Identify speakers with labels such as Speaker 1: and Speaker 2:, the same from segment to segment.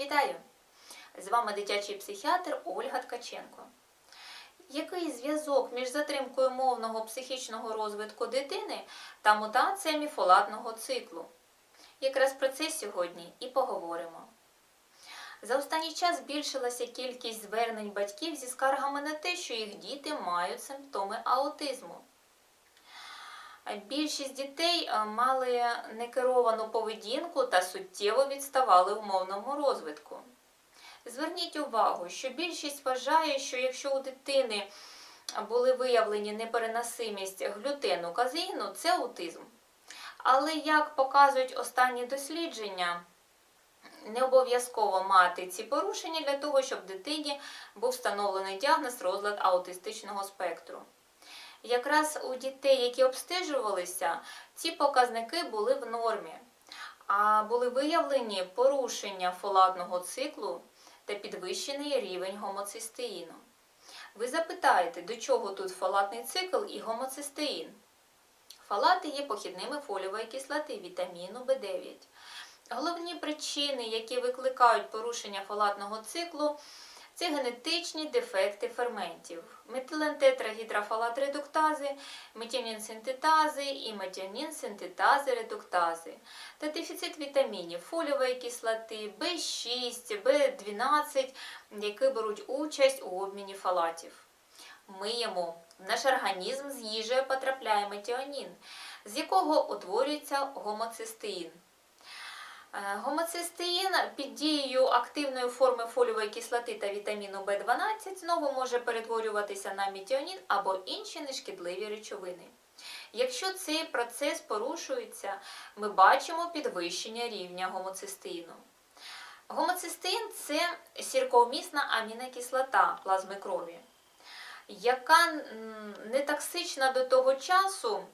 Speaker 1: Вітаю! З вами дитячий психіатр Ольга Ткаченко. Який зв'язок між затримкою мовного психічного розвитку дитини та мутаціями фолатного циклу? Якраз про це сьогодні і поговоримо. За останній час збільшилася кількість звернень батьків зі скаргами на те, що їх діти мають симптоми аутизму. Більшість дітей е, мали некеровану поведінку та суттєво відставали в мовному розвитку. Зверніть увагу, що більшість вважає, що якщо у дитини були виявлені непереносимість глютену казеїну, це аутизм. Але як показують останні дослідження, не обов'язково мати ці порушення для того, щоб дитині був встановлений діагноз розлад аутистичного спектру. Якраз у дітей, які обстежувалися, ці показники були в нормі, а були виявлені порушення фолатного циклу та підвищений рівень гомоцистеїну. Ви запитаєте, до чого тут фолатний цикл і гомоцистеїн? Фолати є похідними фолієвої кислоти вітаміну В9. Головні причини, які викликають порушення фолатного циклу, це генетичні дефекти ферментів, метилентетрагідрофолат редуктази, метіонін-синтетази і метіонін-синтетази редуктази та дефіцит вітамінів фолієвої кислоти, В6, В12, які беруть участь у обміні фолатів. Ми їмо. В наш організм з їжею потрапляє метіонін, з якого утворюється гомоцистеїн. Е, Гомоцистеїн під дією активної форми фолієвої кислоти та вітаміну В12 знову може перетворюватися на метіонін або інші нешкідливі речовини. Якщо цей процес порушується, ми бачимо підвищення рівня гомоцистеїну. Гомоцистеїн – це сірковмісна амінокислота плазми крові, яка не токсична до того часу,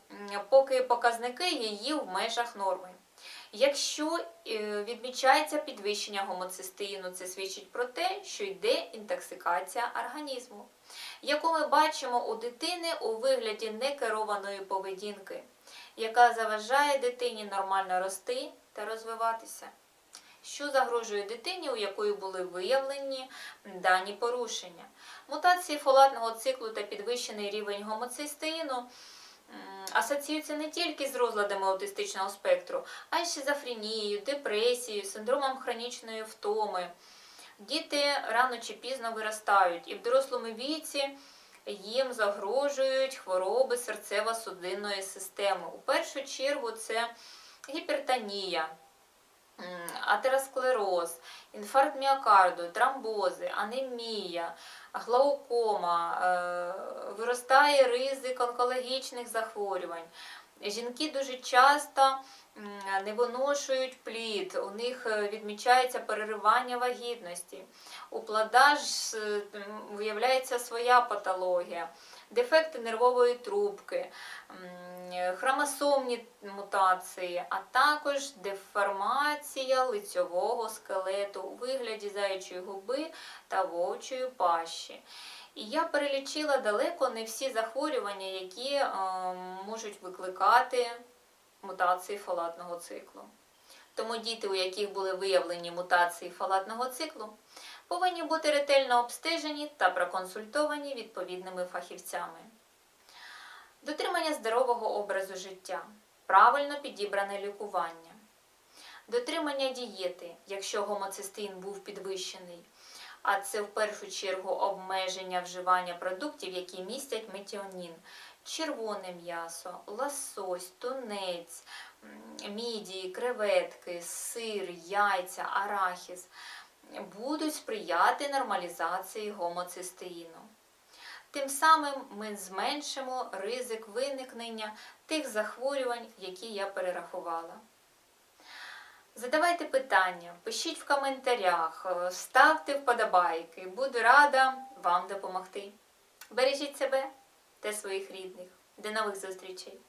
Speaker 1: поки показники її в межах норми. Якщо е, відмічається підвищення гомоцистеїну, це свідчить про те, що йде інтоксикація організму, яку ми бачимо у дитини у вигляді некерованої поведінки, яка заважає дитині нормально рости та розвиватися. Що загрожує дитині, у якої були виявлені дані порушення? Мутації фолатного циклу та підвищений рівень гомоцистеїну асоціюються не тільки з розладами аутистичного спектру, а й шизофренією, депресією, синдромом хронічної втоми. Діти рано чи пізно виростають, і в дорослому віці їм загрожують хвороби серцево-судинної системи. У першу чергу це гіпертонія, атеросклероз, інфаркт міокарду, тромбози, анемія, глаукома, е, виростає ризик онкологічних захворювань. Жінки дуже часто не виношують плід, у них е, відмічається переривання вагітності. У плода ж е, виявляється своя патологія, дефекти нервової трубки, хромосомні мутації, а також деформація лицьового скелету у вигляді заячої губи та вовчої пащі. І я перелічила далеко не всі захворювання, які е, можуть викликати мутації фалатного циклу. Тому діти, у яких були виявлені мутації фалатного циклу, повинні бути ретельно обстежені та проконсультовані відповідними фахівцями. Дотримання здорового образу життя, правильно підібране лікування, дотримання дієти, якщо гомоцистеїн був підвищений, а це в першу чергу обмеження вживання продуктів, які містять метіонін, червоне м'ясо, лосось, тунець, мідії, креветки, сир, яйця, арахіс будуть сприяти нормалізації гомоцистеїну. Тим самим ми зменшимо ризик виникнення тих захворювань, які я перерахувала. Задавайте питання, пишіть в коментарях, е, ставте вподобайки. Буду рада вам допомогти. Бережіть себе та своїх рідних. До нових зустрічей!